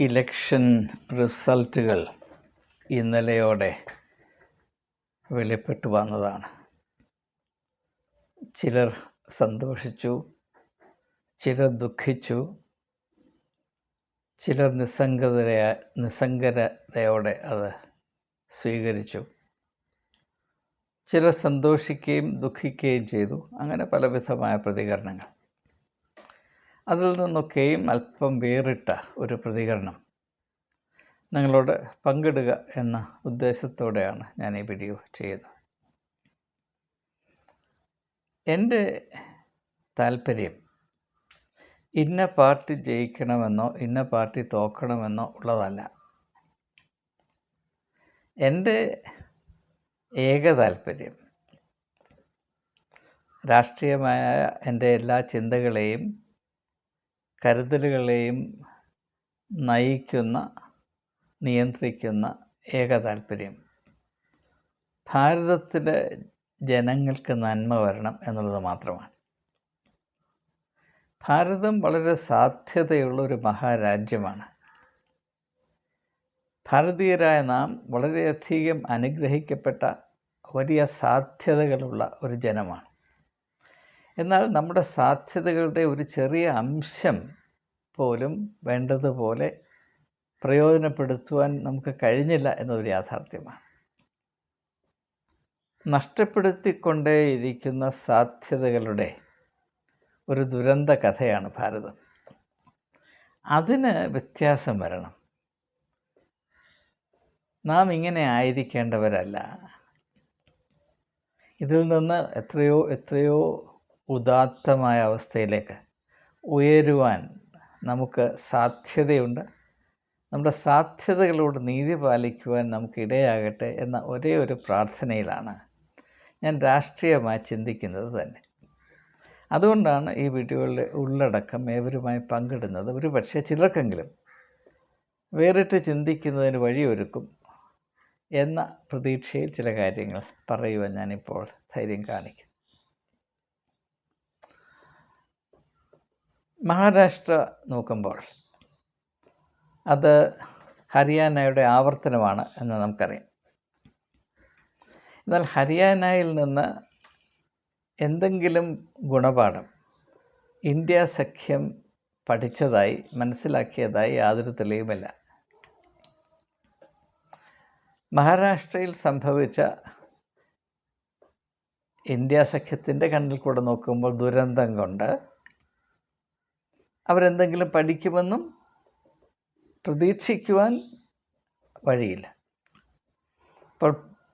Election റിസൾട്ടുകൾ ഇന്നലെയോടെ വെളിപ്പെട്ടു വന്നതാണ്. ചിലർ സന്തോഷിച്ചു ചിലർ ദുഃഖിച്ചു ചിലർ നിസ്സംഗതയ നിസ്സംഗരതയോടെ അത് സ്വീകരിച്ചു. ചിലർ സന്തോഷിക്കുകയും ദുഃഖിക്കുകയും ചെയ്തു. അങ്ങനെ പലവിധമായ പ്രതികരണങ്ങൾ. അതിൽ നിന്നൊക്കെയും അല്പം വേറിട്ട ഒരു പ്രതികരണം. നിങ്ങളോട് പങ്കിടുക എന്ന ഉദ്ദേശത്തോടെയാണ് ഞാൻ ഈ വീഡിയോ ചെയ്യുന്നത്. എന്റെ താല്പര്യം ഇന്ന പാർട്ടി ജയിക്കണമെന്നോ ഇന്ന പാർട്ടി തോക്കണമെന്നോ ഉള്ളതല്ല. എന്റെ ഏക താല്പര്യം രാഷ്ട്രീയമായ എന്റെ എല്ലാ ചിന്തകളെയും കരുതലുകളെയും നയിക്കുന്ന നിയന്ത്രിക്കുന്ന ഏക താല്പര്യം. ഭാരതത്തിലെ ജനങ്ങൾക്ക് നന്മ വരണം എന്നുള്ളത് മാത്രമാണ്. ഭാരതം വളരെ സാധ്യതയുള്ള ഒരു മഹാരാജ്യമാണ്. ഭാരതീയരായ നാം വളരെയധികം അനുഗ്രഹിക്കപ്പെട്ട വലിയ സാധ്യതകളുള്ള ഒരു ജനമാണ്. എന്നാൽ നമ്മുടെ സാധ്യതകളുടെ ഒരു ചെറിയ അംശം പോലും വേണ്ടതുപോലെ പ്രയോജനപ്പെടുത്തുവാൻ നമുക്ക് കഴിഞ്ഞില്ല എന്നതൊരു യാഥാർത്ഥ്യമാണ്. നഷ്ടപ്പെടുത്തിക്കൊണ്ടേയിരിക്കുന്ന സാധ്യതകളുടെ ഒരു ദുരന്ത കഥയാണ് ഭാരതം. അതിന് വ്യത്യാസം വരണം. നാം ഇങ്ങനെ ആയിരിക്കേണ്ടവരല്ല. ഇതിൽ നിന്ന് എത്രയോ എത്രയോ ഉദാത്തമായ അവസ്ഥയിലേക്ക് ഉയരുവാൻ നമുക്ക് സാധ്യതയുണ്ട്. നമ്മുടെ സാധ്യതകളോട് നീതി പാലിക്കുവാൻ നമുക്ക് ഇടയാകട്ടെ എന്ന ഒരേ ഒരു പ്രാർത്ഥനയിലാണ് ഞാൻ രാഷ്ട്രീയമായി ചിന്തിക്കുന്നത് തന്നെ. അതുകൊണ്ടാണ് ഈ വീഡിയോകളുടെ ഉള്ളടക്കം ഏവരുമായി പങ്കിടുന്നത്. ഒരു പക്ഷേ ചിലർക്കെങ്കിലും വേറിട്ട് ചിന്തിക്കുന്നതിന് വഴിയൊരുക്കും എന്ന പ്രതീക്ഷയിൽ ചില കാര്യങ്ങൾ പറയുവാൻ ഞാനിപ്പോൾ ധൈര്യം കാണിക്കും മഹാരാഷ്ട്ര നോക്കുമ്പോൾ അത് ഹരിയാനയുടെ ആവർത്തനമാണ് എന്ന് നമുക്കറിയാം. എന്നാൽ ഹരിയാനയിൽ നിന്ന് എന്തെങ്കിലും ഗുണപാഠം ഇന്ത്യ സഖ്യം പഠിച്ചതായി മനസ്സിലാക്കിയതായി യാതൊരു തെളിവുമില്ല. മഹാരാഷ്ട്രയിൽ സംഭവിച്ച ഇന്ത്യ സഖ്യത്തിന്റെ കണ്ണിൽ കൂടെ നോക്കുമ്പോൾ ദുരന്തം കൊണ്ട് അവരെന്തെങ്കിലും പഠിക്കുമെന്നും പ്രതീക്ഷിക്കുവാൻ വഴിയില്ല. ഇപ്പോൾ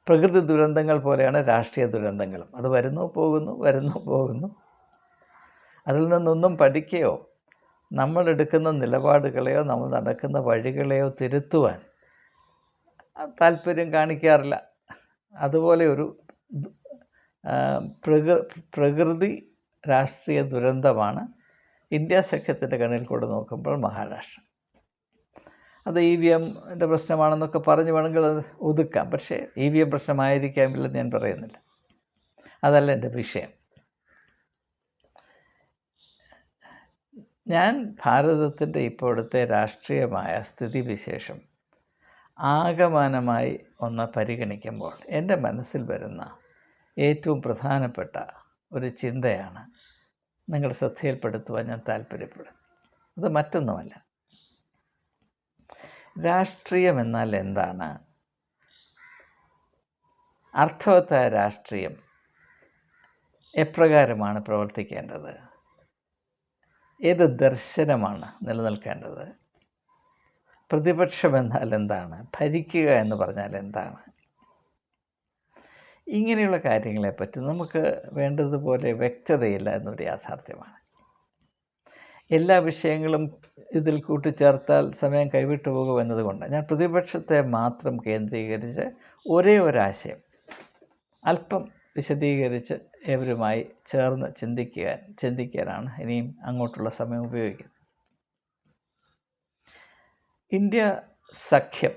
പ്രകൃതി ദുരന്തങ്ങൾ പോലെയാണ് രാഷ്ട്രീയ ദുരന്തങ്ങളും. അത് വരുന്നു പോകുന്നു വരുന്നു പോകുന്നു. അതിൽ നിന്നൊന്നും പഠിക്കുകയോ നമ്മൾ എടുക്കുന്ന നിലപാടുകളെയോ നമ്മൾ നടക്കുന്ന വഴികളെയോ തിരുത്തുവാൻ താല്പര്യം കാണിക്കാറില്ല. അതുപോലെ ഒരു പ്രകൃ പ്രകൃതി രാഷ്ട്രീയ ദുരന്തമാണ് ഇന്ത്യ സഖ്യത്തിന്റെ കണ്ണിൽ കൂടെ നോക്കുമ്പോൾ മഹാരാഷ്ട്ര. അത് ഇ വി എമ്മിന്റെ പ്രശ്നമാണെന്നൊക്കെ പറഞ്ഞു വേണമെങ്കിൽ അത് ഒതുക്കാം. പക്ഷേ ഇ വി എം പ്രശ്നമായിരിക്കാമില്ലെന്ന് ഞാൻ പറയുന്നില്ല. അതല്ല എന്റെ വിഷയം. ഞാൻ ഭാരതത്തിന്റെ ഇപ്പോഴത്തെ രാഷ്ട്രീയമായ സ്ഥിതിവിശേഷം ആകമാനമായി ഒന്ന് പരിഗണിക്കുമ്പോൾ എന്റെ മനസ്സിൽ വരുന്ന ഏറ്റവും പ്രധാനപ്പെട്ട ഒരു ചിന്തയാണ് നിങ്ങളുടെ ശ്രദ്ധയിൽപ്പെടുത്തുവാൻ ഞാൻ താല്പര്യപ്പെടുന്നു. അത് മറ്റൊന്നുമല്ല. രാഷ്ട്രീയം എന്നാൽ എന്താണ്? അർത്ഥവത്തായ രാഷ്ട്രീയം എപ്രകാരമാണ് പ്രവർത്തിക്കേണ്ടത്? ഏത് ദർശനമാണ് നിലനിൽക്കേണ്ടത്? പ്രതിപക്ഷം എന്നാൽ എന്താണ്? ഭരിക്കുക എന്ന് പറഞ്ഞാൽ എന്താണ്? ഇങ്ങനെയുള്ള കാര്യങ്ങളെപ്പറ്റി നമുക്ക് വേണ്ടതുപോലെ വ്യക്തതയില്ല എന്നൊരു യാഥാർത്ഥ്യമാണ്. എല്ലാ വിഷയങ്ങളും ഇതിൽ കൂട്ടിച്ചേർത്താൽ സമയം കൈവിട്ടു പോകുമെന്നതുകൊണ്ട് ഞാൻ പ്രതിപക്ഷത്തെ മാത്രം കേന്ദ്രീകരിച്ച് ഒരേ ഒരാശയം അല്പം വിശദീകരിച്ച് ഏവരുമായി ചേർന്ന് ചിന്തിക്കാൻ ചിന്തിക്കാനാണ് ഇനിയും അങ്ങോട്ടുള്ള സമയം ഉപയോഗിക്കുന്നത്. ഇന്ത്യ സഖ്യം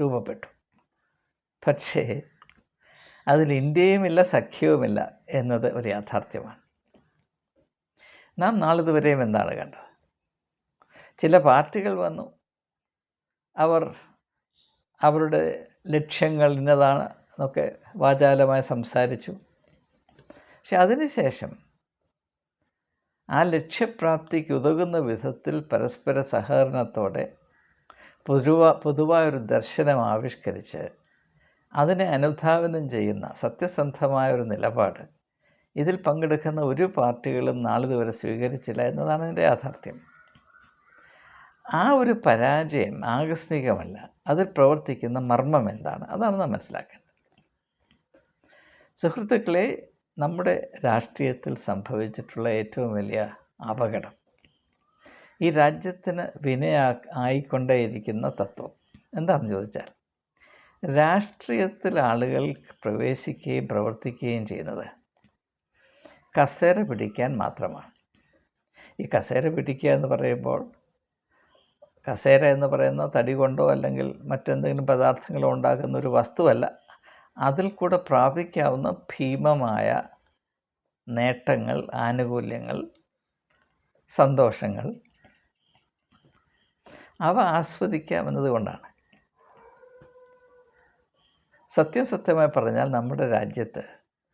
രൂപപ്പെട്ടു. പക്ഷേ അതിൽ ഇന്ത്യയുമില്ല സഖ്യവുമില്ല എന്നത് ഒരു യാഥാർത്ഥ്യമാണ്. നാം നാളിതുവരെയും എന്താണ് കണ്ടത്? ചില പാർട്ടികൾ വന്നു. അവർ അവരുടെ ലക്ഷ്യങ്ങൾ ഇന്നതാണ് എന്നൊക്കെ വാചാലമായി സംസാരിച്ചു. പക്ഷെ അതിനുശേഷം ആ ലക്ഷ്യപ്രാപ്തിക്ക് ഉതകുന്ന വിധത്തിൽ പരസ്പര സഹകരണത്തോടെ പൊതുവ പൊതുവായൊരു ദർശനം ആവിഷ്കരിച്ച് അതിനെ അനുധാവനം ചെയ്യുന്ന സത്യസന്ധമായ ഒരു നിലപാട്. ഇതിൽ പങ്കെടുക്കുന്ന ഒരു പാർട്ടികളും നാളിതുവരെ സ്വീകരിച്ചില്ല എന്നതാണ് എന്റെ യാഥാർത്ഥ്യം. ആ ഒരു പരാജയം ആകസ്മികമല്ല. അതിൽ പ്രവർത്തിക്കുന്ന മർമ്മം എന്താണ്? അതാണ് നാം മനസ്സിലാക്കേണ്ടത്. സുഹൃത്തുക്കളെ നമ്മുടെ രാഷ്ട്രീയത്തിൽ സംഭവിച്ചിട്ടുള്ള ഏറ്റവും വലിയ അപകടം. ഈ രാജ്യത്തിന് വിനയ ആയിക്കൊണ്ടേയിരിക്കുന്ന തത്വം. എന്താണെന്ന് ചോദിച്ചാൽ രാഷ്ട്രീയത്തിൽ ആളുകൾ പ്രവേശിക്കുകയും പ്രവർത്തിക്കുകയും ചെയ്യുന്നത് കസേര പിടിക്കാൻ മാത്രമാണ്. ഈ കസേര പിടിക്കുക എന്ന് പറയുമ്പോൾ കസേര എന്ന് പറയുന്ന തടി കൊണ്ടോ അല്ലെങ്കിൽ മറ്റെന്തെങ്കിലും പദാർത്ഥങ്ങളോ ഉണ്ടാക്കുന്ന ഒരു വസ്തുവല്ല അതിൽ കൂടെ പ്രാപിക്കാവുന്ന ഭീമമായ നേട്ടങ്ങൾ ആനുകൂല്യങ്ങൾ സന്തോഷങ്ങൾ അവ ആസ്വദിക്കാമെന്നത് കൊണ്ടാണ്. സത്യം സത്യമായി പറഞ്ഞാൽ നമ്മുടെ രാജ്യത്ത്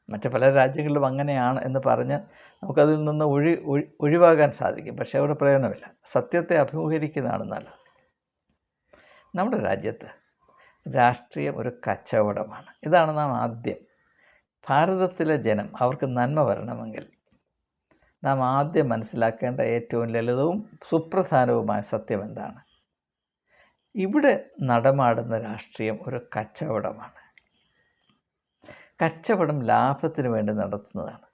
മറ്റ് പല രാജ്യങ്ങളിലും അങ്ങനെയാണ് എന്ന് പറഞ്ഞ് നമുക്കതിൽ നിന്ന് ഒഴി ഒഴിവാകാൻ സാധിക്കും. പക്ഷേ അവിടെ പ്രയോജനമില്ല സത്യത്തെ അഭിമുഖീകരിക്കുന്നതാണ് നല്ലത്. നമ്മുടെ രാജ്യത്ത് രാഷ്ട്രീയം ഒരു കച്ചവടമാണ്. ഇതാണ് നാം ആദ്യം. ഭാരതത്തിലെ ജനം അവർക്ക് നന്മ വരണമെങ്കിൽ നാം ആദ്യം മനസ്സിലാക്കേണ്ട ഏറ്റവും ലളിതവും സുപ്രധാനവുമായ സത്യം എന്താണ്? ഇവിടെ നടമാടുന്ന രാഷ്ട്രീയം ഒരു കച്ചവടമാണ്. കച്ചവടം ലാഭത്തിന് വേണ്ടി നടത്തുന്നതാണ്.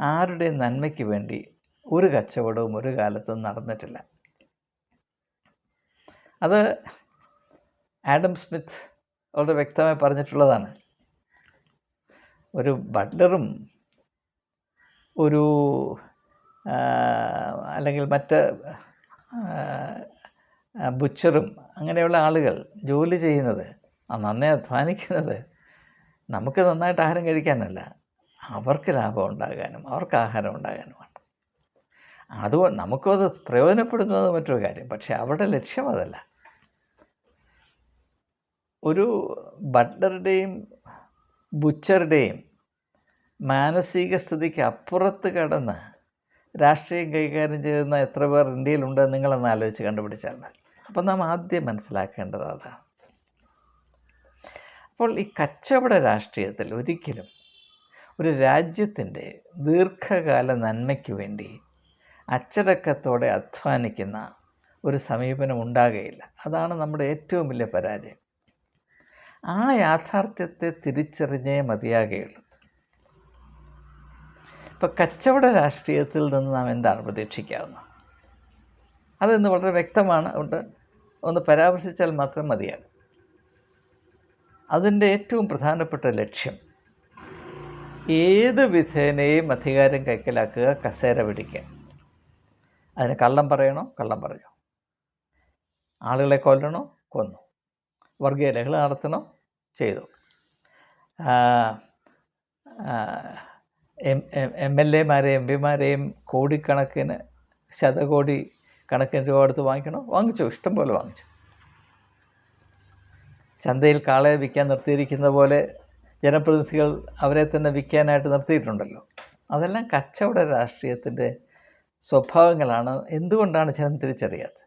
ആരുടെ നന്മയ്ക്ക് വേണ്ടി ഒരു കച്ചവടവും ഒരു കാലത്തും നടന്നിട്ടില്ല. അത് ആഡം സ്മിത്ത് വളരെ വ്യക്തമായി പറഞ്ഞിട്ടുള്ളതാണ്. ഒരു ബട്ട്ലറും ഒരു അല്ലെങ്കിൽ മറ്റ് ബുച്ചറും അങ്ങനെയുള്ള ആളുകൾ ജോലി ചെയ്യുന്നത് നന്നേ അധ്വാനിക്കുന്നത് നമുക്ക് നന്നായിട്ട് ആഹാരം കഴിക്കാനല്ല. അവർക്ക് ലാഭം ഉണ്ടാകാനും അവർക്ക് ആഹാരം ഉണ്ടാകാനുമാണ് അതുകൊണ്ട് നമുക്കും അത് പ്രയോജനപ്പെടുന്നു അത് മറ്റൊരു കാര്യം. പക്ഷേ അവരുടെ ലക്ഷ്യം അതല്ല. ഒരു ബട്ട്ലറുടെയും ബുച്ചറുടെയും മാനസിക സ്ഥിതിക്ക് അപ്പുറത്ത് കടന്ന് രാഷ്ട്രീയം കൈകാര്യം ചെയ്യുന്ന എത്ര പേർ ഇന്ത്യയിലുണ്ടെന്ന് നിങ്ങളൊന്ന് ആലോചിച്ച് കണ്ടുപിടിച്ചാൽ മതി. അപ്പം നാം ആദ്യം മനസ്സിലാക്കേണ്ടത് അതാണ്. അപ്പോൾ ഈ കച്ചവട രാഷ്ട്രീയത്തിൽ ഒരിക്കലും ഒരു രാജ്യത്തിന്റെ ദീർഘകാല നന്മയ്ക്ക് വേണ്ടി അച്ചടക്കത്തോടെ അധ്വാനിക്കുന്ന ഒരു സമീപനം ഉണ്ടാകുകയില്ല അതാണ് നമ്മുടെ ഏറ്റവും വലിയ പരാജയം. ആ യാഥാർത്ഥ്യത്തെ തിരിച്ചറിഞ്ഞേ മതിയാകുകയുള്ളൂ ഇപ്പോൾ കച്ചവട രാഷ്ട്രീയത്തിൽ നിന്ന് നാം എന്താണ് പ്രതീക്ഷിക്കാവുന്നത്? അതെന്ന് വളരെ വ്യക്തമാണ്. അതുകൊണ്ട് ഒന്ന് പരാമർശിച്ചാൽ മാത്രം മതിയാകും. അതിന്റെ ഏറ്റവും പ്രധാനപ്പെട്ട ലക്ഷ്യം ഏത് വിധേനയും അധികാരം കൈക്കലാക്കുക കസേര പിടിക്കുക. അതിന് കള്ളം പറയണോ? കള്ളം പറഞ്ഞു ആളുകളെ കൊല്ലണോ? കൊന്നു. വർഗീയ ലഹള നടത്തണോ? ചെയ്തു. എം എൽ എമാരെയും എം പിമാരെയും കോടിക്കണക്കിന് ശതകോടി കണക്കിന് രൂപ എടുത്ത് വാങ്ങിക്കണോ? വാങ്ങിച്ചു. ഇഷ്ടം പോലെ വാങ്ങിച്ചു. ചന്തയിൽ കാളയെ വിൽക്കാൻ നിർത്തിയിരിക്കുന്ന പോലെ ജനപ്രതിനിധികൾ അവരെ തന്നെ വിൽക്കാനായിട്ട് നിർത്തിയിട്ടുണ്ടല്ലോ. അതെല്ലാം കച്ചവട രാഷ്ട്രീയത്തിന്റെ സ്വഭാവങ്ങളാണ്. എന്തുകൊണ്ടാണ് ജനം തിരിച്ചറിയാത്തത്?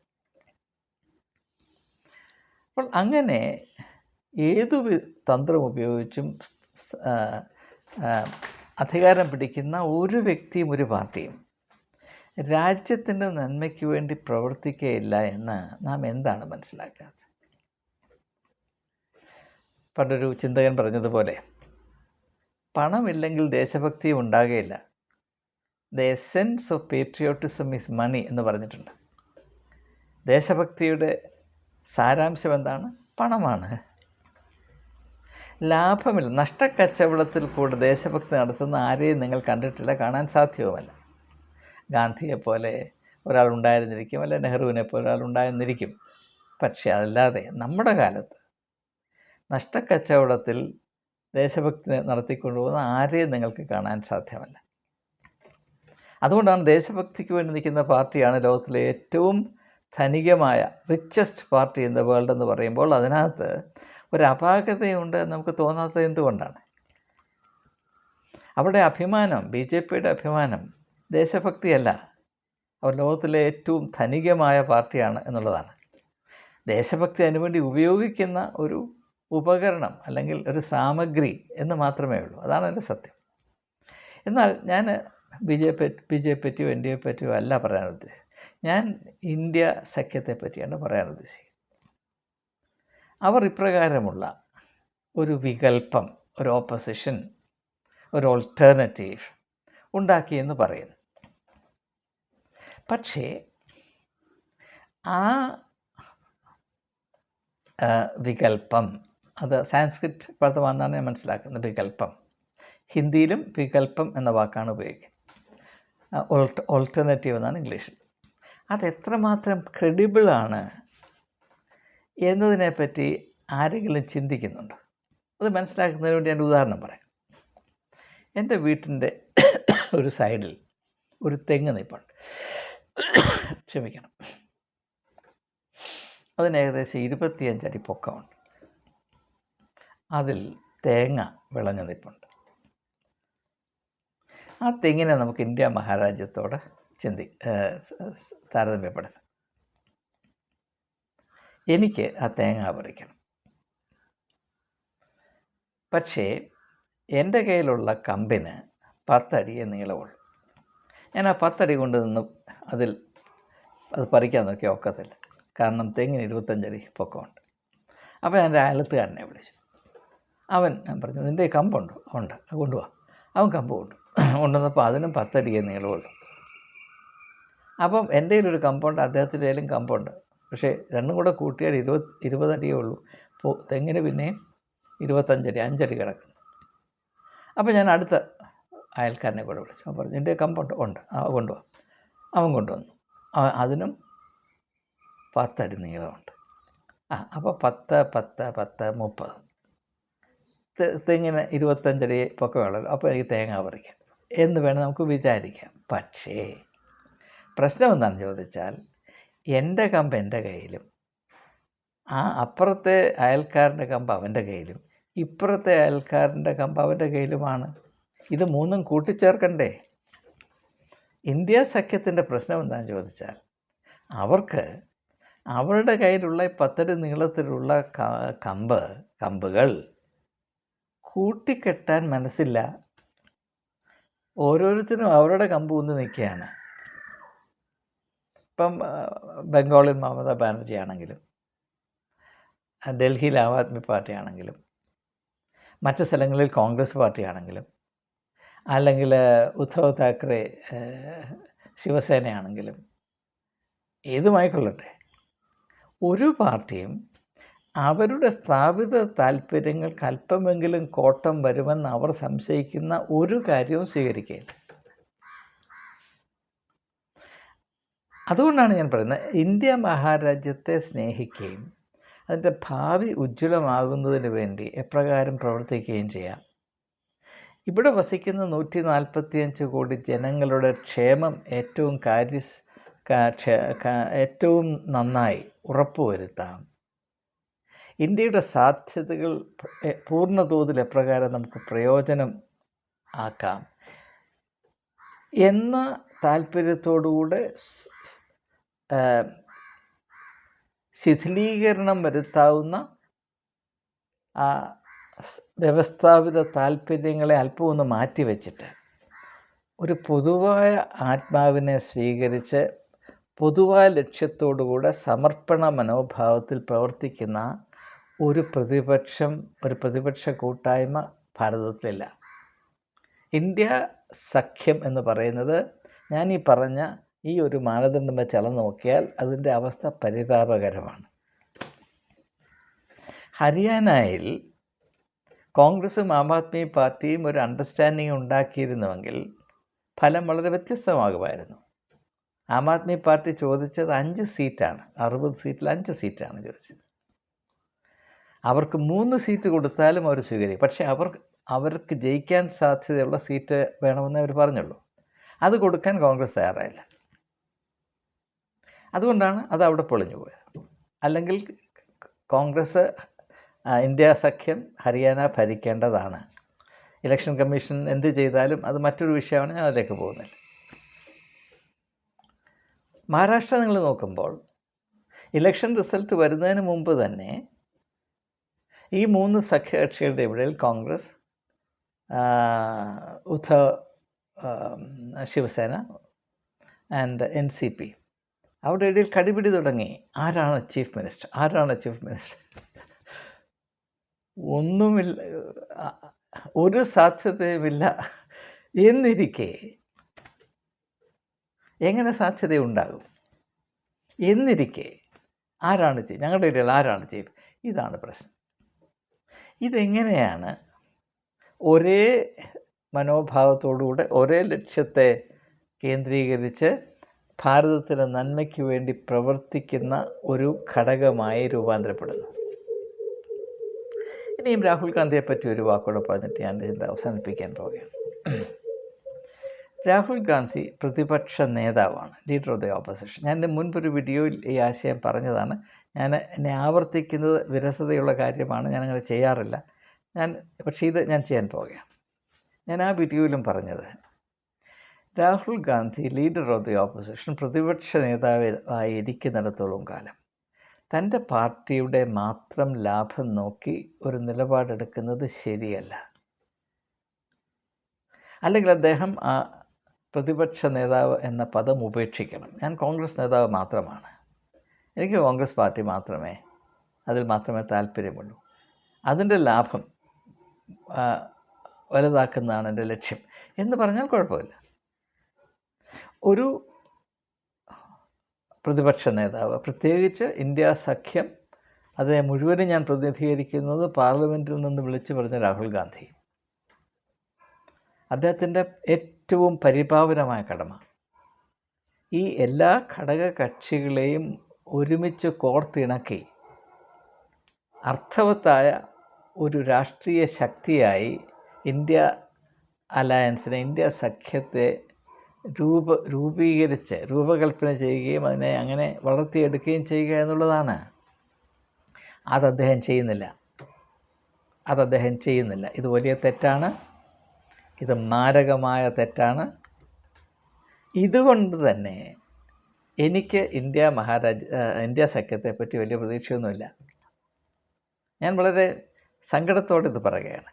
അപ്പോൾ അങ്ങനെ ഏതു തന്ത്രം ഉപയോഗിച്ചും അധികാരം പിടിക്കുന്ന ഒരു വ്യക്തിയും ഒരു പാർട്ടിയും രാജ്യത്തിന്റെ നന്മയ്ക്ക് വേണ്ടി പ്രവർത്തിക്കുകയില്ല എന്ന് നാം എന്താണ് മനസ്സിലാക്കാത്തത്? പണ്ടൊരു ചിന്തകൻ പറഞ്ഞതുപോലെ പണമില്ലെങ്കിൽ ദേശഭക്തി ഉണ്ടാകുകയില്ല the essence of patriotism is money എന്ന് പറഞ്ഞിട്ടുണ്ട്. ദേശഭക്തിയുടെ സാരാംശം എന്താണ്? പണമാണ്. ലാഭമില്ല. നഷ്ടക്കച്ചവടത്തിൽ കൂടെ ദേശഭക്തി നടത്തുന്ന ആരെയും നിങ്ങൾ കണ്ടിട്ടില്ല കാണാൻ സാധ്യവുമല്ല. ഗാന്ധിയെപ്പോലെ ഒരാൾ ഉണ്ടായിരുന്നിരിക്കും അല്ലെ നെഹ്റുവിനെ പോലെ ഒരാൾ ഉണ്ടായിരുന്നിരിക്കും. പക്ഷേ അതല്ലാതെ നമ്മുടെ കാലത്ത് നഷ്ടക്കച്ചവടത്തിൽ ദേശഭക്തി നടത്തിക്കൊണ്ടുപോകുന്ന ആരെയും നിങ്ങൾക്ക് കാണാൻ സാധ്യമല്ല. അതുകൊണ്ടാണ് ദേശഭക്തിക്ക് വേണ്ടി നിൽക്കുന്ന പാർട്ടിയാണ് ലോകത്തിലെ ഏറ്റവും ധനികമായ richest party in the world എന്ന് പറയുമ്പോൾ അതിനകത്ത് ഒരു അപാകതയുണ്ട് നമുക്ക് തോന്നാത്തത് എന്തുകൊണ്ടാണ്? അവിടെ അഭിമാനം ബി ജെ പിയുടെ അഭിമാനം ദേശഭക്തിയല്ല. അവർ ലോകത്തിലെ ഏറ്റവും ധനികമായ പാർട്ടിയാണ് എന്നുള്ളതാണ്. ദേശഭക്തി അതിനുവേണ്ടി ഉപയോഗിക്കുന്ന ഒരു ഉപകരണം അല്ലെങ്കിൽ ഒരു സാമഗ്രി എന്ന് മാത്രമേ ഉള്ളൂ. അതാണ് എന്റെ സത്യം. എന്നാൽ ഞാൻ B J P B J പറ്റിയോ എൻ ഡി എ പറ്റിയോ അല്ല പറയാൻ ഉദ്ദേശിച്ചത്. ഞാൻ ഇന്ത്യ സഖ്യത്തെ പറ്റിയാണ് പറയാൻ ഉദ്ദേശിക്കുന്നത്. അവർ ഇപ്രകാരമുള്ള ഒരു വികല്പം ഒരു ഓപ്പോസിഷൻ ഒരു ഓൾട്ടർനറ്റീവ് ഉണ്ടാക്കിയെന്ന് പറയുന്നു. പക്ഷേ ആ, വികല്പം അത് സാൻസ്ക്രിറ്റ് പദമാണെന്നാണ് ഞാൻ മനസ്സിലാക്കുന്നത് വികല്പം ഹിന്ദിയിലും വികല്പം എന്ന വാക്കാണ് ഉപയോഗിക്കുന്നത്. ഓൾട്ടർനേറ്റീവ് എന്നാണ് ഇംഗ്ലീഷിൽ. അത് എത്രമാത്രം ക്രെഡിബിളാണ് എന്നതിനെപ്പറ്റി ആരെങ്കിലും ചിന്തിക്കുന്നുണ്ടോ? അത് മനസ്സിലാക്കുന്നതിന് വേണ്ടി ഞാൻ ഉദാഹരണം പറയാം. എന്റെ വീട്ടിന്റെ ഒരു സൈഡിൽ ഒരു തെങ്ങ് നിൽപ്പുണ്ട് ക്ഷമിക്കണം. അതിന് ഏകദേശം ഇരുപത്തിയഞ്ചടി പൊക്കമുണ്ട്. അതിൽ തേങ്ങ വിളഞ്ഞു നിൽപ്പുണ്ട് ആ തെങ്ങിനെ നമുക്ക് ഇന്ത്യ മഹാരാജ്യത്തോട് ചിന്തി താരതമ്യപ്പെടുത്താം. എനിക്ക് ആ തേങ്ങ പറിക്കണം. പക്ഷേ എന്റെ കയ്യിലുള്ള കമ്പിന് പത്തടിയെ നീളമുള്ളൂ. ഞാൻ ആ പത്തടി കൊണ്ട് നിന്ന് അതിൽ അത് പറിക്കാൻ നോക്കി ഒക്കത്തില്ല. കാരണം തെങ്ങിന് ഇരുപത്തഞ്ചടി പൊക്കമുണ്ട്. അപ്പോൾ ഞാൻ അയലത്തുകാരനെ വിളിച്ചു. അവൻ ഞാൻ പറഞ്ഞു നിന്റെ കമ്പുണ്ടോ? ഉണ്ട് കൊണ്ടുപോവാ അവൻ കമ്പ് കൊണ്ടു കൊണ്ടുവന്നപ്പോൾ അതിനും പത്തടിയെ നീളമുള്ളൂ. അപ്പം എന്റെ കയ്യിലൊരു കമ്പുണ്ട് അദ്ദേഹത്തിന്റെ കയ്യിലും കമ്പുണ്ട്. പക്ഷേ രണ്ടും കൂടെ കൂട്ടിയാൽ ഇരുപത് ഇരുപതടിയേ ഉള്ളൂ. അപ്പോൾ തെങ്ങിന് പിന്നെയും ഇരുപത്തഞ്ചടി അഞ്ചടി കിടക്കുന്നു. അപ്പോൾ ഞാൻ അടുത്ത അയൽക്കാരനെ കൂടെ വിളിച്ചു. അവൻ പറഞ്ഞു എന്റെ കമ്പുണ്ട് ഉണ്ട് ആ കൊണ്ടുപോവാ അവൻ കൊണ്ടുവന്നു. അതിനും പത്തടി നീളമുണ്ട്. ആ അപ്പോൾ പത്ത് പത്ത് പത്ത് മുപ്പത്. തെങ്ങിന് ഇരുപത്തഞ്ചടി പൊക്കമുള്ളല്ലോ അപ്പോൾ എനിക്ക് തേങ്ങ പറിക്കാം. എന്ന് വേണം നമുക്ക് വിചാരിക്കാം. പക്ഷേ പ്രശ്നം എന്താണെന്ന് ചോദിച്ചാൽ എന്റെ കമ്പ് എന്റെ കയ്യിലും ആ അപ്പുറത്തെ അയൽക്കാരന്റെ കമ്പ് അവന്റെ കയ്യിലും ഇപ്പുറത്തെ അയൽക്കാരന്റെ കമ്പ് അവന്റെ കയ്യിലുമാണ്. ഇത് മൂന്നും കൂട്ടിച്ചേർക്കണ്ടേ? ഇന്ത്യ സഖ്യത്തിന്റെ പ്രശ്നം എന്താണെന്ന് ചോദിച്ചാൽ അവർക്ക് അവരുടെ കയ്യിലുള്ള പത്തടി നീളത്തിലുള്ള കമ്പ് കമ്പുകൾ കൂട്ടിക്കെട്ടാൻ മനസ്സില്ല. ഓരോരുത്തരും അവരുടെ കമ്പ് ഒന്ന് നിൽക്കുകയാണ്. ഇപ്പം ബംഗാളിൽ മമതാ ബാനർജി ആണെങ്കിലും ഡൽഹിയിൽ ആം ആദ്മി പാർട്ടി ആണെങ്കിലും മറ്റ് സ്ഥലങ്ങളിൽ കോൺഗ്രസ് പാർട്ടി ആണെങ്കിലും അല്ലെങ്കിൽ ഉദ്ധവ് താക്കറെ ശിവസേനയാണെങ്കിലും ഏതുമായിക്കൊള്ളട്ടെ ഒരു പാർട്ടിയും അവരുടെ സ്ഥാപിത താല്പര്യങ്ങൾക്ക് അല്പമെങ്കിലും കോട്ടം വരുമെന്ന് അവർ സംശയിക്കുന്ന ഒരു കാര്യവും സ്വീകരിക്കുകയില്ല. അതുകൊണ്ടാണ് ഞാൻ പറയുന്നത് ഇന്ത്യ മഹാരാജ്യത്തെ സ്നേഹിക്കുകയും അതിന്റെ ഭാവി ഉജ്ജ്വലമാകുന്നതിന് വേണ്ടി എപ്രകാരം പ്രവർത്തിക്കുകയും ചെയ്യാം. ഇവിടെ വസിക്കുന്ന നൂറ്റി നാൽപ്പത്തിയഞ്ച് കോടി ജനങ്ങളുടെ ക്ഷേമം ഏറ്റവും കാര്യ ഏറ്റവും നന്നായി ഉറപ്പുവരുത്താം. ഇന്ത്യയുടെ സാധ്യതകൾ പൂർണതോതിൽ എപ്രകാരം നമുക്ക് പ്രയോജനം ആക്കാം? എന്ന താല്പര്യത്തോടുകൂടെ ശിഥിലീകരണം വരുത്താവുന്ന ആ വ്യവസ്ഥാപിത താല്പര്യങ്ങളെ അല്പം ഒന്ന് മാറ്റിവെച്ചിട്ട് ഒരു പൊതുവായ ആത്മാവിനെ സ്വീകരിച്ച് പൊതുവായ ലക്ഷ്യത്തോടുകൂടെ സമർപ്പണ മനോഭാവത്തിൽ പ്രവർത്തിക്കുന്ന ഒരു പ്രതിപക്ഷം ഒരു പ്രതിപക്ഷ കൂട്ടായ്മ ഭാരതത്തിലില്ല. ഇന്ത്യ സഖ്യം എന്ന് പറയുന്നത് ഞാൻ ഈ പറഞ്ഞ ഈ ഒരു മാനദണ്ഡം വെച്ച് അളന്ന് നോക്കിയാൽ അതിന്റെ അവസ്ഥ പരിതാപകരമാണ്. ഹരിയാനയിൽ കോൺഗ്രസും ആം ആദ്മി പാർട്ടിയും ഒരു അണ്ടർസ്റ്റാൻഡിങ് ഉണ്ടാക്കിയിരുന്നുവെങ്കിൽ ഫലം വളരെ വ്യത്യസ്തമാകുമായിരുന്നു. ആം ആദ്മി പാർട്ടി ചോദിച്ചത് അഞ്ച് സീറ്റാണ് അറുപത് സീറ്റിൽ അഞ്ച് സീറ്റാണ് ചോദിച്ചത്. അവർക്ക് മൂന്ന് സീറ്റ് കൊടുത്താലും അവർ സ്വീകരിക്കും. പക്ഷേ അവർ അവർക്ക് ജയിക്കാൻ സാധ്യതയുള്ള സീറ്റ് വേണമെന്ന് അവർ പറഞ്ഞുള്ളൂ. അത് കൊടുക്കാൻ കോൺഗ്രസ് തയ്യാറായില്ല. അതുകൊണ്ടാണ് അത് അവിടെ പൊളിഞ്ഞു പോയത്. അല്ലെങ്കിൽ കോൺഗ്രസ് ഇന്ത്യ സഖ്യം ഹരിയാന ഭരിക്കേണ്ടതാണ്. ഇലക്ഷൻ കമ്മീഷൻ എന്ത് ചെയ്താലും അത് മറ്റൊരു വിഷയമാണ് ഞാൻ അതിലേക്ക് പോകുന്നില്ല. മഹാരാഷ്ട്ര നിങ്ങൾ നോക്കുമ്പോൾ ഇലക്ഷൻ റിസൾട്ട് വരുന്നതിന് മുമ്പ് തന്നെ ഈ മൂന്ന് സഖ്യകക്ഷികളുടെ ഇവിടെ Congress Uddhav Shiv Sena and N C P അവിടെ ഇടയിൽ കടിപിടി തുടങ്ങി. ആരാണ് ചീഫ് മിനിസ്റ്റർ ആരാണ് ചീഫ് മിനിസ്റ്റർ ഒന്നുമില്ല ഒരു സാധ്യതയുമില്ല എന്നിരിക്കെ എങ്ങനെ സാധ്യതയുണ്ടാകും? എന്നിരിക്കെ ആരാണ് ചീഫ് ഞങ്ങളുടെ ഇടയിൽ ആരാണ് ചീഫ് ഇതാണ് പ്രശ്നം. ഇതെങ്ങനെയാണ്? ഒരേ മനോഭാവത്തോടുകൂടെ ഒരേ ലക്ഷ്യത്തെ കേന്ദ്രീകരിച്ച് ഭാരതത്തിലെ നന്മയ്ക്ക് വേണ്ടി പ്രവർത്തിക്കുന്ന ഒരു ഘടകമായി രൂപാന്തരപ്പെടുന്നു. ഇനിയും രാഹുൽ ഗാന്ധിയെ പറ്റി ഒരു വാക്കോടെ പറഞ്ഞിട്ട് ഞാൻ ഇതിന്റെ അവസാനിപ്പിക്കാൻ പോവുകയാണ്. രാഹുൽ ഗാന്ധി പ്രതിപക്ഷ നേതാവാണ് ലീഡർ ഓഫ് ദി ഓപ്പോസിഷൻ ഞാൻ എന്റെ മുൻപൊരു വീഡിയോയിൽ ഈ ആശയം പറഞ്ഞതാണ്. ഞാൻ എന്നെ ആവർത്തിക്കുന്നത് വിരസതയുള്ള കാര്യമാണ് ഞാനങ്ങനെ ചെയ്യാറില്ല. ഞാൻ പക്ഷേ ഇത് ഞാൻ ചെയ്യാൻ പോവുകയാണ്. ഞാൻ ആ വീഡിയോയിലും പറഞ്ഞത് Rahul Gandhi leader of the opposition പ്രതിപക്ഷ നേതാവായി ഇരിക്കുന്നിടത്തോളം കാലം തന്റെ പാർട്ടിയുടെ മാത്രം ലാഭം നോക്കി ഒരു നിലപാടെടുക്കുന്നത് ശരിയല്ല. അല്ലെങ്കിൽ അദ്ദേഹം ആ പ്രതിപക്ഷ നേതാവ് എന്ന പദം ഉപേക്ഷിക്കണം. ഞാൻ കോൺഗ്രസ് നേതാവ് മാത്രമാണ്. എനിക്ക് കോൺഗ്രസ് പാർട്ടി മാത്രമേ അതിൽ മാത്രമേ താല്പര്യമുള്ളൂ. അതിന്റെ ലാഭം വലുതാക്കുന്നതാണ് എന്റെ ലക്ഷ്യം. എന്ന് പറഞ്ഞാൽ കുഴപ്പമില്ല. ഒരു പ്രതിപക്ഷ നേതാവ് പ്രത്യേകിച്ച് ഇന്ത്യ സഖ്യം അതിനെ മുഴുവനും ഞാൻ പ്രതിനിധീകരിക്കുന്നത് പാർലമെന്റിൽ നിന്ന് വിളിച്ചു പറഞ്ഞ രാഹുൽ ഗാന്ധി. അദ്ദേഹത്തിന്റെ ഏറ്റവും പരിപാവനമായ കടമ. ഈ എല്ലാ ഘടക കക്ഷികളെയും ഒരുമിച്ച് കോർത്തിണക്കി അർത്ഥവത്തായ ഒരു രാഷ്ട്രീയ ശക്തിയായി ഇന്ത്യ അലയൻസിനെ ഇന്ത്യ സഖ്യത്തെ രൂപ രൂപീകരിച്ച് രൂപകൽപ്പന ചെയ്യുകയും അതിനെ അങ്ങനെ വളർത്തിയെടുക്കുകയും ചെയ്യുക എന്നുള്ളതാണ്. അത് അദ്ദേഹം ചെയ്യുന്നില്ല. അത് അദ്ദേഹം ചെയ്യുന്നില്ല. ഇത് വലിയ തെറ്റാണ്. ഇത് മാരകമായ തെറ്റാണ്. ഇതുകൊണ്ട് തന്നെ എനിക്ക് ഇന്ത്യ മഹാരാജ ഇന്ത്യ സഖ്യത്തെ പറ്റി വലിയ പ്രതീക്ഷയൊന്നുമില്ല. ഞാൻ വളരെ സങ്കടത്തോടെ ഇത് പറയുകയാണ്.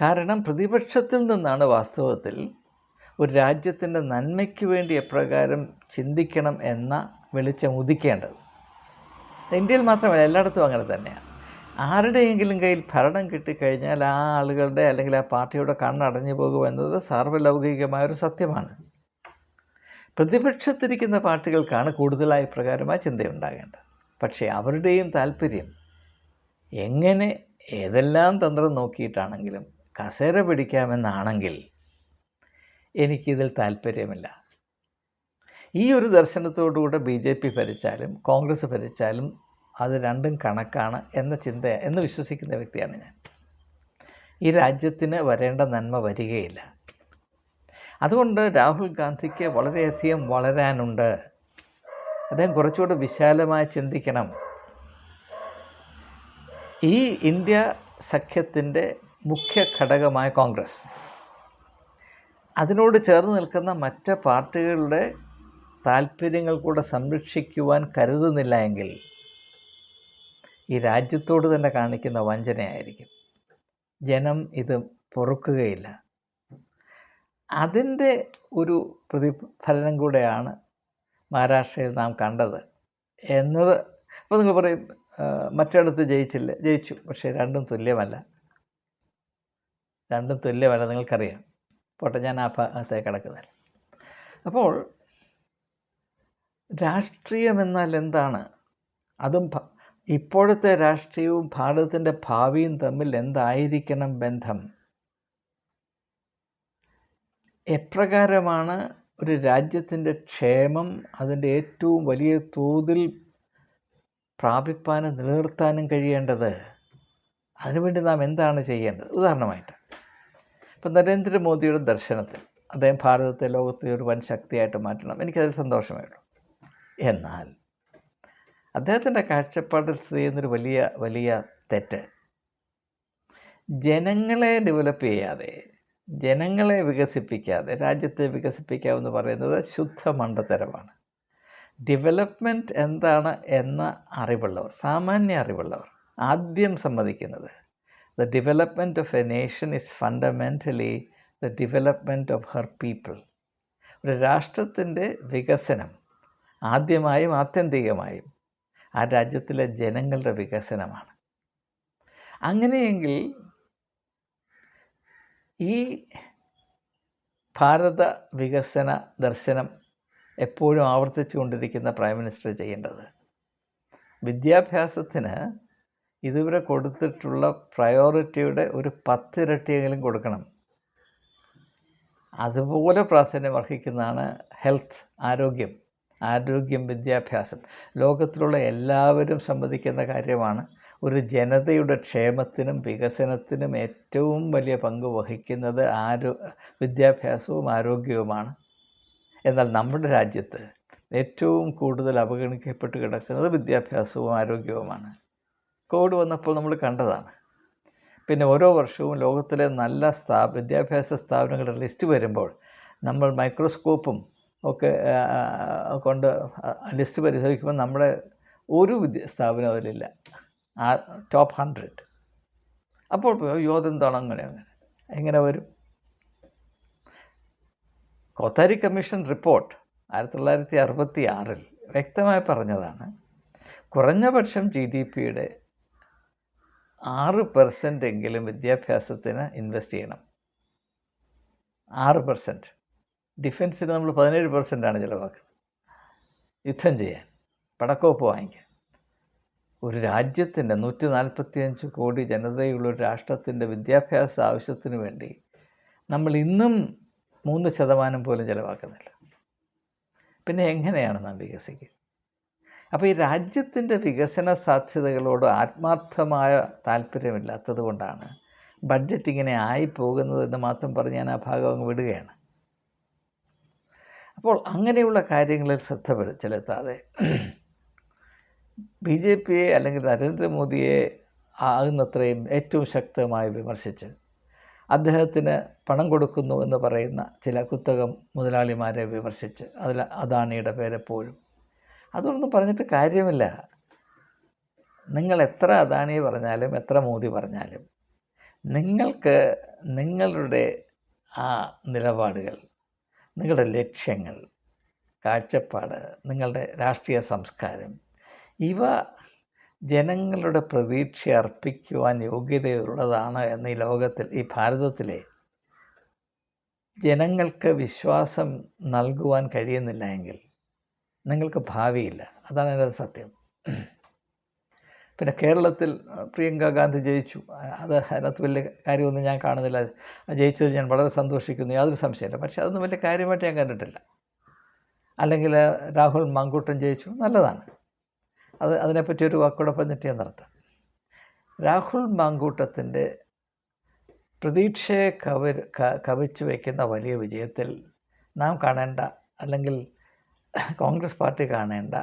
കാരണം പ്രതിപക്ഷത്തിൽ നിന്നാണ് വാസ്തവത്തിൽ ഒരു രാജ്യത്തിന്റെ നന്മയ്ക്ക് വേണ്ടി എപ്രകാരം ചിന്തിക്കണം എന്ന വെളിച്ചം ഉദിക്കേണ്ടത് ഇന്ത്യയിൽ മാത്രമല്ല എല്ലായിടത്തും അങ്ങനെ തന്നെയാണ്. ആരുടെയെങ്കിലും കയ്യിൽ ഭരണം കിട്ടിക്കഴിഞ്ഞാൽ ആ ആളുകളുടെ അല്ലെങ്കിൽ ആ പാർട്ടിയുടെ കണ്ണടഞ്ഞു പോകും എന്നത് സാർവലൗകികമായൊരു സത്യമാണ്. പ്രതിപക്ഷത്തിരിക്കുന്ന പാർട്ടികൾക്കാണ് കൂടുതലായി പ്രകാരമായ ചിന്തയുണ്ടാകേണ്ടത്. പക്ഷേ അവരുടെയും താല്പര്യം എങ്ങനെ ഏതെല്ലാം തന്ത്രം നോക്കിയിട്ടാണെങ്കിലും കസേര പിടിക്കാമെന്നാണെങ്കിൽ എനിക്കിതിൽ താല്പര്യമില്ല ഈ ഒരു ദർശനത്തോടുകൂടെ ബി ജെ പി ഭരിച്ചാലും കോൺഗ്രസ് ഭരിച്ചാലും അത് രണ്ടും കണക്കാണ് എന്ന ചിന്ത എന്ന് വിശ്വസിക്കുന്ന വ്യക്തിയാണ് ഞാൻ. ഈ രാജ്യത്തിന് വരേണ്ട നന്മ വരികയില്ല. അതുകൊണ്ട് രാഹുൽ ഗാന്ധിക്ക് വളരെയധികം വളരാനുണ്ട്. അദ്ദേഹം കുറച്ചുകൂടെ വിശാലമായി ചിന്തിക്കണം. ഈ ഇന്ത്യ സഖ്യത്തിന്റെ മുഖ്യ ഘടകമായ കോൺഗ്രസ്. അതിനോട് ചേർന്ന് നിൽക്കുന്ന മറ്റ് പാർട്ടികളുടെ താല്പര്യങ്ങൾ കൂടെ സംരക്ഷിക്കുവാൻ കരുതുന്നില്ല എങ്കിൽ ഈ രാജ്യത്തോട് തന്നെ കാണിക്കുന്ന വഞ്ചനയായിരിക്കും. ജനം ഇത് പൊറുക്കുകയില്ല. അതിന്റെ ഒരു പ്രതിഫലനം കൂടെയാണ് മഹാരാഷ്ട്രയിൽ നാം കണ്ടത് എന്നത്. ഇപ്പോൾ നിങ്ങൾ പറയും മറ്റിടത്ത് ജയിച്ചില്ല ജയിച്ചു. പക്ഷേ രണ്ടും തുല്യമല്ല. രണ്ടും തുല്യമല്ല നിങ്ങൾക്കറിയാം. പോട്ടെ ഞാൻ ആ ഭാഗത്തേക്ക് കിടക്കുന്നില്ല. അപ്പോൾ രാഷ്ട്രീയം എന്നാൽ എന്താണ്? അതും ഇപ്പോഴത്തെ രാഷ്ട്രീയവും ഭാരതത്തിന്റെ ഭാവിയും തമ്മിൽ എന്തായിരിക്കണം ബന്ധം? എപ്രകാരമാണ് ഒരു രാജ്യത്തിന്റെ ക്ഷേമം അതിന്റെ ഏറ്റവും വലിയ തോതിൽ പ്രാപിപ്പാനും നിലനിർത്താനും കഴിയേണ്ടത്? അതിനുവേണ്ടി നാം എന്താണ് ചെയ്യേണ്ടത്? ഉദാഹരണമായിട്ട് ഇപ്പം നരേന്ദ്രമോദിയുടെ ദർശനത്തിൽ അദ്ദേഹം ഭാരതത്തെ ലോകത്തെ ഒരു വൻ ശക്തിയായിട്ട് മാറ്റണം. എനിക്കതിൽ സന്തോഷമേ ഉള്ളൂ. എന്നാൽ അദ്ദേഹത്തിന്റെ കാഴ്ചപ്പാടിൽ സ്ഥിതി ചെയ്യുന്നൊരു വലിയ വലിയ തെറ്റ്. ജനങ്ങളെ ഡെവലപ്പ് ചെയ്യാതെ ജനങ്ങളെ വികസിപ്പിക്കാതെ രാജ്യത്തെ വികസിപ്പിക്കാമെന്ന് പറയുന്നത് ശുദ്ധ മണ്ടത്തരമാണ് ഡെവലപ്മെന്റ് എന്താണ് എന്ന അറിവുള്ളവർ സാമാന്യ അറിവുള്ളവർ ആദ്യം സമ്മതിക്കുന്നത് the development of a nation is fundamentally the development of her people ഒരു രാഷ്ട്രത്തിന്റെ വികസനം ആദ്യമായും ആത്യന്തികമായും ആ രാജ്യത്തിലെ ജനങ്ങളുടെ വികസനമാണ്. അങ്ങനെയെങ്കിൽ ഈ ഭാരത വികസന ദർശനം എപ്പോഴും ആവർത്തിച്ചു കൊണ്ടിരിക്കുന്ന പ്രൈം മിനിസ്റ്റർ ചെയ്യേണ്ടത് വിദ്യാഭ്യാസത്തിന് ഇതുവരെ കൊടുത്തിട്ടുള്ള പ്രയോറിറ്റിയുടെ ഒരു പത്തിരട്ടിയെങ്കിലും കൊടുക്കണം. അതുപോലെ പ്രാധാന്യം അർഹിക്കുന്നതാണ് ഹെൽത്ത് ആരോഗ്യം. ആരോഗ്യം വിദ്യാഭ്യാസം. ലോകത്തിലുള്ള എല്ലാവരും സമ്മതിക്കുന്ന കാര്യമാണ് ഒരു ജനതയുടെ ക്ഷേമത്തിനും വികസനത്തിനും ഏറ്റവും വലിയ പങ്ക് വഹിക്കുന്നത് ആരോ വിദ്യാഭ്യാസവും ആരോഗ്യവുമാണ്. എന്നാൽ നമ്മുടെ രാജ്യത്ത് ഏറ്റവും കൂടുതൽ അവഗണിക്കപ്പെട്ട് കിടക്കുന്നത് വിദ്യാഭ്യാസവും ആരോഗ്യവുമാണ്. കോവിഡ് വന്നപ്പോൾ നമ്മൾ കണ്ടതാണ്. പിന്നെ ഓരോ വർഷവും ലോകത്തിലെ നല്ല സ്ഥാ വിദ്യാഭ്യാസ സ്ഥാപനങ്ങളുടെ ലിസ്റ്റ് വരുമ്പോൾ നമ്മൾ മൈക്രോസ്കോപ്പും ഒക്കെ കൊണ്ട് ലിസ്റ്റ് പരിശോധിക്കുമ്പോൾ നമ്മുടെ ഒരു വിദ്യ സ്ഥാപനം അതിലില്ല. ആ ടോപ്പ് ഹൺഡ്രഡ്. അപ്പോൾ അയ്യോ അതെന്താണ് അങ്ങനെ അങ്ങനെ? എങ്ങനെ വരും? കോത്താരി കമ്മീഷൻ റിപ്പോർട്ട് ആയിരത്തി തൊള്ളായിരത്തി അറുപത്തി ആറിൽ വ്യക്തമായി പറഞ്ഞതാണ് കുറഞ്ഞ പക്ഷം ജി ഡി പിയുടെ ആറ് പെർസെന്റ് എങ്കിലും വിദ്യാഭ്യാസത്തിന് ഇൻവെസ്റ്റ് ചെയ്യണം. ആറ് പെർസെന്റ്. ഡിഫൻസിന് നമ്മൾ പതിനേഴ് പെർസെന്റാണ് ചിലവാക്കുന്നത്. യുദ്ധം ചെയ്യാൻ പടക്കോപ്പ് വാങ്ങിക്കാൻ. ഒരു രാജ്യത്തിന്റെ നൂറ്റി നാൽപ്പത്തിയഞ്ച് കോടി ജനതയുള്ള ഒരു രാഷ്ട്രത്തിന്റെ വിദ്യാഭ്യാസ ആവശ്യത്തിന് വേണ്ടി നമ്മൾ ഇന്നും മൂന്ന് ശതമാനം പോലും ചിലവാക്കുന്നില്ല. പിന്നെ എങ്ങനെയാണ് നാം വികസിക്കുക? അപ്പോൾ ഈ രാജ്യത്തിന്റെ വികസന സാധ്യതകളോട് ആത്മാർത്ഥമായ താല്പര്യമില്ലാത്തത് കൊണ്ടാണ് ബഡ്ജറ്റ് ഇങ്ങനെ ആയി പോകുന്നതെന്ന് മാത്രം പറഞ്ഞ് ഞാൻ ആ ഭാഗം അങ്ങ് വിടുകയാണ്. അപ്പോൾ അങ്ങനെയുള്ള കാര്യങ്ങളിൽ ശ്രദ്ധ ചെലുത്താതെ ബി ജെ പിയെ അല്ലെങ്കിൽ നരേന്ദ്രമോദിയെ ആകുന്നത്രയും ഏറ്റവും ശക്തമായി വിമർശിച്ച് അദ്ദേഹത്തിന് പണം കൊടുക്കുന്നു എന്ന് പറയുന്ന ചില കുത്തകം മുതലാളിമാരെ വിമർശിച്ച് അതിൽ അദാണിയുടെ പേരെപ്പോഴും. അതൊന്നും പറഞ്ഞിട്ട് കാര്യമില്ല. നിങ്ങൾ എത്ര അദാണിയെ പറഞ്ഞാലും എത്ര മോദി പറഞ്ഞാലും നിങ്ങൾക്ക് നിങ്ങളുടെ ആ നിലപാടുകൾ നിങ്ങളുടെ ലക്ഷ്യങ്ങൾ കാഴ്ചപ്പാട് നിങ്ങളുടെ രാഷ്ട്രീയ സംസ്കാരം ഇവ ജനങ്ങളുടെ പ്രതീക്ഷ അർപ്പിക്കുവാൻ യോഗ്യതയുള്ളതാണ് എന്ന് ഈ ലോകത്തിൽ ഈ ഭാരതത്തിലെ ജനങ്ങൾക്ക് വിശ്വാസം നൽകുവാൻ കഴിയുന്നില്ല എങ്കിൽ നിങ്ങൾക്ക് ഭാവിയില്ല. അതാണ് എന്റെ സത്യം. പിന്നെ കേരളത്തിൽ പ്രിയങ്ക ഗാന്ധി ജയിച്ചു. അത് അതിനകത്ത് വലിയ കാര്യമൊന്നും ഞാൻ കാണുന്നില്ല. ജയിച്ചത് ഞാൻ വളരെ സന്തോഷിക്കുന്നു. യാതൊരു സംശയമില്ല. പക്ഷേ അതൊന്നും വലിയ കാര്യമായിട്ട് ഞാൻ കണ്ടിട്ടില്ല. അല്ലെങ്കിൽ രാഹുൽ മങ്കൂട്ടൻ ജയിച്ചു. നല്ലതാണ്. അത് അതിനെപ്പറ്റി ഒരു വാക്കൂടെ പറഞ്ഞിട്ട് ഞാൻ നിർത്താം. രാഹുൽ മാങ്കൂട്ടത്തിന്റെ പ്രതീക്ഷയെ കവർ കവിച്ചു വയ്ക്കുന്ന വലിയ വിജയത്തിൽ നാം കാണേണ്ട അല്ലെങ്കിൽ കോൺഗ്രസ് പാർട്ടി കാണേണ്ട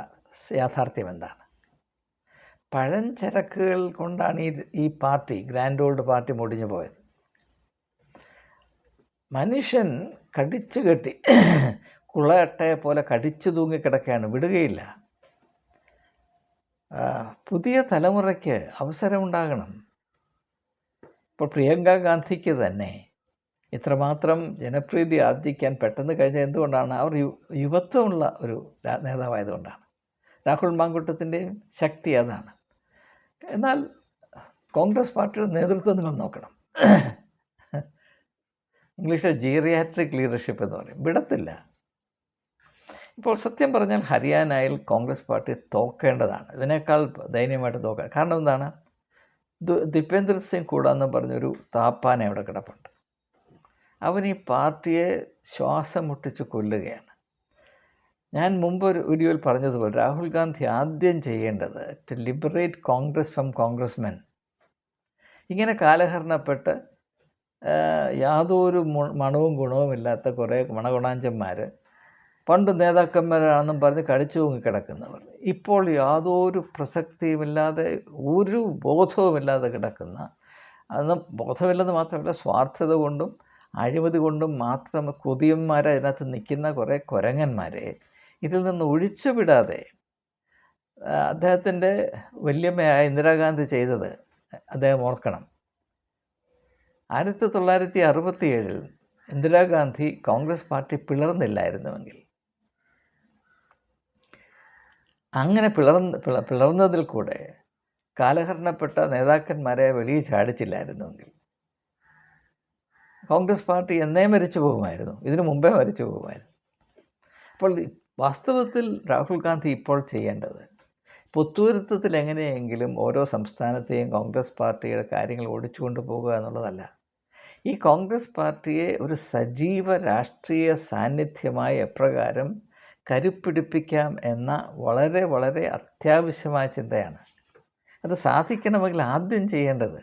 യാഥാർത്ഥ്യം എന്താണ്? പഴഞ്ചരക്കുകൾ കൊണ്ടാണ് ഈ ഈ പാർട്ടി ഗ്രാൻഡ് ഓൾഡ് പാർട്ടി മുടിഞ്ഞു പോയത്. മനുഷ്യൻ കടിച്ചു കെട്ടി കുളയട്ടയെ പോലെ കടിച്ചു തൂങ്ങിക്കിടക്കുകയാണ് വിടുകയില്ല. പുതിയ തലമുറയ്ക്ക് അവസരമുണ്ടാകണം. ഇപ്പോൾ പ്രിയങ്ക ഗാന്ധിക്ക് തന്നെ ഇത്രമാത്രം ജനപ്രീതി ആർജിക്കാൻ പെട്ടെന്ന് കഴിഞ്ഞ എന്തുകൊണ്ടാണ്? അവർ യുവത്വമുള്ള ഒരു നേതാവായതുകൊണ്ടാണ് രാഹുൽ മാങ്കുട്ടത്തിന്റെയും ശക്തി അതാണ്. എന്നാൽ കോൺഗ്രസ് പാർട്ടിയുടെ നേതൃത്വം നിങ്ങൾ നോക്കണം. ഇംഗ്ലീഷിൽ ജീറിയാട്രിക് ലീഡർഷിപ്പ് എന്ന് പറയും. വിടത്തില്ല. ഇപ്പോൾ സത്യം പറഞ്ഞാൽ ഹരിയാനയിൽ കോൺഗ്രസ് പാർട്ടി തോക്കേണ്ടതാണ്. ഇതിനേക്കാൾ ദയനീയമായിട്ട് തോക്കാൻ. കാരണം എന്താണ്? ദീപേന്ദ്ര സിംഗ് കൂടാന്ന് പറഞ്ഞൊരു താപ്പാന അവിടെ കിടപ്പുണ്ട്. അവൻ ഈ പാർട്ടിയെ ശ്വാസം മുട്ടിച്ച് കൊല്ലുകയാണ്. ഞാൻ മുമ്പ് ഒരു വീഡിയോയിൽ പറഞ്ഞതുപോലെ രാഹുൽ ഗാന്ധി ആദ്യം ചെയ്യേണ്ടത് to liberate Congress from Congressmen ഇങ്ങനെ കാലഹരണപ്പെട്ട് യാതൊരു മണവും ഗുണവും ഇല്ലാത്ത കുറേ മണഗുണാഞ്ചന്മാർ പണ്ട് നേതാക്കന്മാരാണെന്നും പറഞ്ഞ് കടിച്ചു കിടക്കുന്നവർ. ഇപ്പോൾ യാതൊരു പ്രസക്തിയുമില്ലാതെ ഒരു ബോധവുമില്ലാതെ കിടക്കുന്ന അന്ന് ബോധമില്ലെന്ന് മാത്രമല്ല സ്വാർത്ഥത കൊണ്ടും അഴിമതി കൊണ്ടും മാത്രം കൊതിയന്മാരെ അതിനകത്ത് നിൽക്കുന്ന കുറേ കുരങ്ങന്മാരെ ഇതിൽ നിന്ന് ഒഴിച്ചുവിടാതെ അദ്ദേഹത്തിന്റെ വല്യമ്മയായ ഇന്ദിരാഗാന്ധി ചെയ്തത് അദ്ദേഹം ഓർക്കണം. ആയിരത്തി തൊള്ളായിരത്തി അറുപത്തി ഏഴിൽ ഇന്ദിരാഗാന്ധി കോൺഗ്രസ് പാർട്ടി പിളർന്നില്ലായിരുന്നുവെങ്കിൽ അങ്ങനെ പിളർന്ന് പിള പിളർന്നതിൽ കൂടെ കാലഹരണപ്പെട്ട നേതാക്കന്മാരെ വെളിയിൽ ചാടിച്ചില്ലായിരുന്നുവെങ്കിൽ കോൺഗ്രസ് പാർട്ടി എന്നേ മരിച്ചു പോകുമായിരുന്നു. ഇതിനു മുമ്പേ മരിച്ചു പോകുമായിരുന്നു. അപ്പോൾ വാസ്തവത്തിൽ രാഹുൽ ഗാന്ധി ഇപ്പോൾ ചെയ്യേണ്ടത് പുത്തുവരുത്തത്തിൽ എങ്ങനെയെങ്കിലും ഓരോ സംസ്ഥാനത്തെയും കോൺഗ്രസ് പാർട്ടിയുടെ കാര്യങ്ങൾ ഓടിച്ചുകൊണ്ട് പോകുക എന്നുള്ളതല്ല. ഈ കോൺഗ്രസ് പാർട്ടിയെ ഒരു സജീവ രാഷ്ട്രീയ സാന്നിധ്യമായി എപ്രകാരം കരുപ്പിടിപ്പിക്കാം എന്ന വളരെ വളരെ അത്യാവശ്യമായ ചിന്തയാണ്. അത് സാധിക്കണമെങ്കിൽ ആദ്യം ചെയ്യേണ്ടത്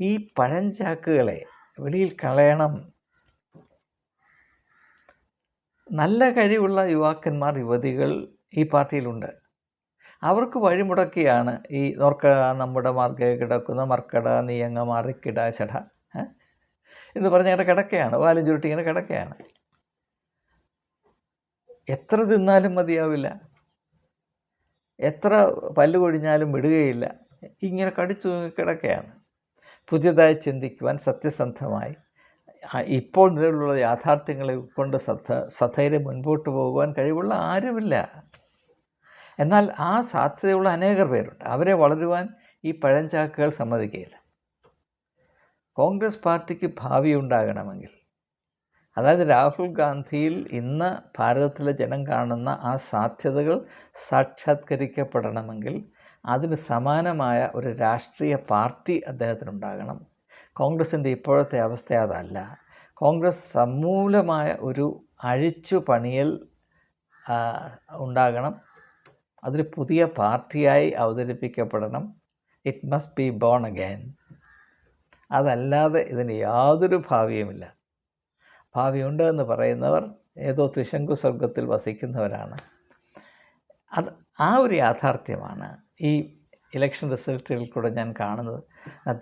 ഈ പഴഞ്ചാക്കുകളെ വെളിയിൽ കളയണം നല്ല കഴിവുള്ള യുവാക്കന്മാർ യുവതികൾ ഈ പാർട്ടിയിലുണ്ട്. അവർക്ക് വഴിമുടക്കിയാണ് ഈ നോർക്ക നമ്മുടെ മാർഗ കിടക്കുന്ന മർക്കട നീയങ്ങ മാറിക്കിട ചട എന്ന് പറഞ്ഞ അങ്ങനെ കിടക്കയാണ്. വാലും ചുരുട്ടി ഇങ്ങനെ കിടക്കയാണ്. എത്ര തിന്നാലും മതിയാവില്ല. എത്ര പല്ല് കൊഴിഞ്ഞാലും വിടുകയില്ല. ഇങ്ങനെ കടിച്ചു കിടക്കയാണ്. പുതിയതായി ചിന്തിക്കുവാൻ സത്യസന്ധമായി ഇപ്പോൾ നിലവിലുള്ള യാഥാർത്ഥ്യങ്ങളെ കൊണ്ട് ശ്രദ്ധ സധൈര്യം മുൻപോട്ട് പോകുവാൻ കഴിവുള്ള ആരുമില്ല. എന്നാൽ ആ സാധ്യതയുള്ള അനേകർ പേരുണ്ട്. അവരെ വളരുവാൻ ഈ പഴഞ്ചാക്കുകൾ സമ്മതിക്കുകയില്ല കോൺഗ്രസ് പാർട്ടിക്ക് ഭാവി ഉണ്ടാകണമെങ്കിൽ അതായത് രാഹുൽ ഗാന്ധിയിൽ ഇന്ന് ഭാരതത്തിലെ ജനം കാണുന്ന ആ സാധ്യതകൾ സാക്ഷാത്കരിക്കപ്പെടണമെങ്കിൽ അതിന് സമാനമായ ഒരു രാഷ്ട്രീയ പാർട്ടി അദ്ദേഹത്തിനുണ്ടാകണം. കോൺഗ്രസിന്റെ ഇപ്പോഴത്തെ അവസ്ഥ അതല്ല. കോൺഗ്രസ് സമൂലമായ ഒരു അഴിച്ചു പണിയൽ ഉണ്ടാകണം. അതൊരു പുതിയ പാർട്ടിയായി അവതരിപ്പിക്കപ്പെടണം. It must be born again അതല്ലാതെ ഇതിന് യാതൊരു ഭാവിയുമില്ല. ഭാവിയുണ്ട് എന്ന് പറയുന്നവർ ഏതോ ത്രിശങ്കു സ്വർഗത്തിൽ വസിക്കുന്നവരാണ്. അത് ആ ഒരു യാഥാർത്ഥ്യമാണ്. ഈ ഇലക്ഷൻ റിസൾട്ടുകളിൽ കൂടെ ഞാൻ കാണുന്നത്.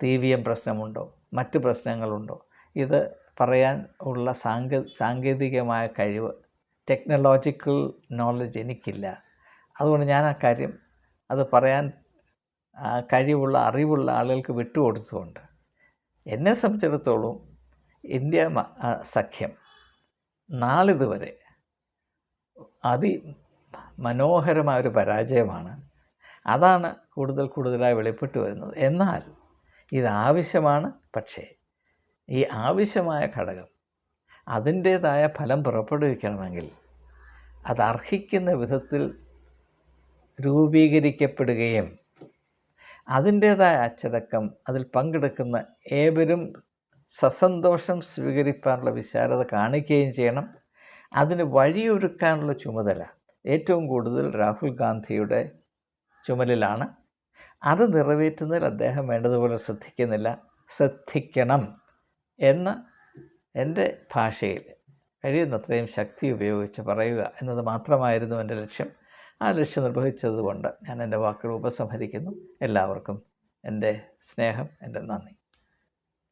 ടി വി എം പ്രശ്നമുണ്ടോ? മറ്റ് പ്രശ്നങ്ങളുണ്ടോ? ഇത് പറയാൻ ഉള്ള സാങ്ക സാങ്കേതികമായ കഴിവ് ടെക്നോളജിക്കൽ നോളജ് എനിക്കില്ല. അതുകൊണ്ട് ഞാൻ ആ കാര്യം അത് പറയാൻ കഴിവുള്ള അറിവുള്ള ആളുകൾക്ക് വിട്ടുകൊടുത്തുകൊണ്ട് എന്നെ സംബന്ധിച്ചിടത്തോളം ഇന്ത്യ സഖ്യം നാളിതുവരെ അതി മനോഹരമായ ഒരു പരാജയമാണ്. അതാണ് കൂടുതൽ കൂടുതലായി വെളിപ്പെട്ട് വരുന്നത്. എന്നാൽ ഇതാവശ്യമാണ് പക്ഷേ ഈ ആവശ്യമായ ഘടകം അതിന്റേതായ ഫലം പുറപ്പെടുവിക്കണമെങ്കിൽ അത് അർഹിക്കുന്ന വിധത്തിൽ രൂപീകരിക്കപ്പെടുകയും അതിന്റേതായ അച്ചടക്കം അതിൽ പങ്കെടുക്കുന്ന ഏവരും സസന്തോഷം സ്വീകരിക്കാനുള്ള വിശാലത കാണിക്കുകയും ചെയ്യണം. അതിന് വഴിയൊരുക്കാനുള്ള ചുമതല ഏറ്റവും കൂടുതൽ രാഹുൽ ഗാന്ധിയുടെ ചുമലിലാണ്. അത് നിറവേറ്റുന്നതിൽ അദ്ദേഹം വേണ്ടതുപോലെ ശ്രദ്ധിക്കുന്നില്ല. ശ്രദ്ധിക്കണം എന്ന് എന്റെ ഭാഷയിൽ കഴിയുന്നത്രയും ശക്തി ഉപയോഗിച്ച് പറയുക എന്നത് മാത്രമായിരുന്നു എന്റെ ലക്ഷ്യം. ആ ലക്ഷ്യം നിർവഹിച്ചതുകൊണ്ട് ഞാൻ എന്റെ വാക്കുകൾ ഉപസംഹരിക്കുന്നു. എല്ലാവർക്കും എന്റെ സ്നേഹം എന്റെ നന്ദി.